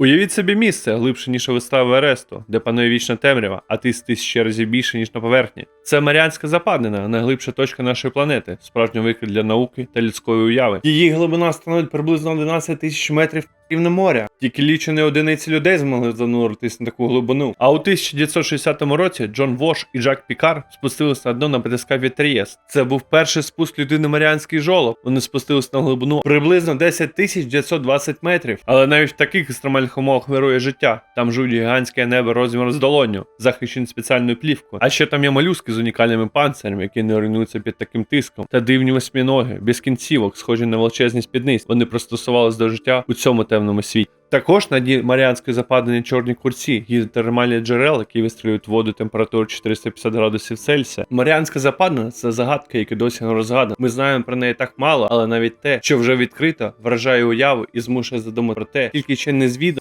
Уявіть собі місце глибше, ніж вистава Ересту, де панує вічна темрява, а тиск тисячі разів більше, ніж на поверхні. Це Маріанська западнина, найглибша точка нашої планети, справжній виклик для науки та людської уяви. Її глибина становить приблизно 11 тисяч метрів рівне моря. Тільки лічені одиниці людей змогли зануритись на таку глибину. А у 1960 році Джон Вош і Жак Пікар спустились на дно на батискафі Трієс. Це був перший спуск людини Маріанський жолоб. Вони спустились на глибину приблизно 10 тисяч 920 метрів. Але навіть в таких екстремальних умовах вирує життя. Там живуть гігантське небо розміром з долоню, захищені спеціальною плівкою. А ще там є малюски з унікальними панцирями, які не руйнуються під таким тиском, та дивні восьміноги, без кінцівок, схожі на величезні спідниць. Вони пристосувались до життя у цьому темному світі. Також на дні Маріанської западини чорні курці, гідротермальні джерела, які вистрілюють воду температуру 450 градусів Цельсія. Маріанська западина це загадка, яка досі не розгадана. Ми знаємо про неї так мало, але навіть те, що вже відкрито, вражає уяву і змушує задумати про те, тільки ще не звідом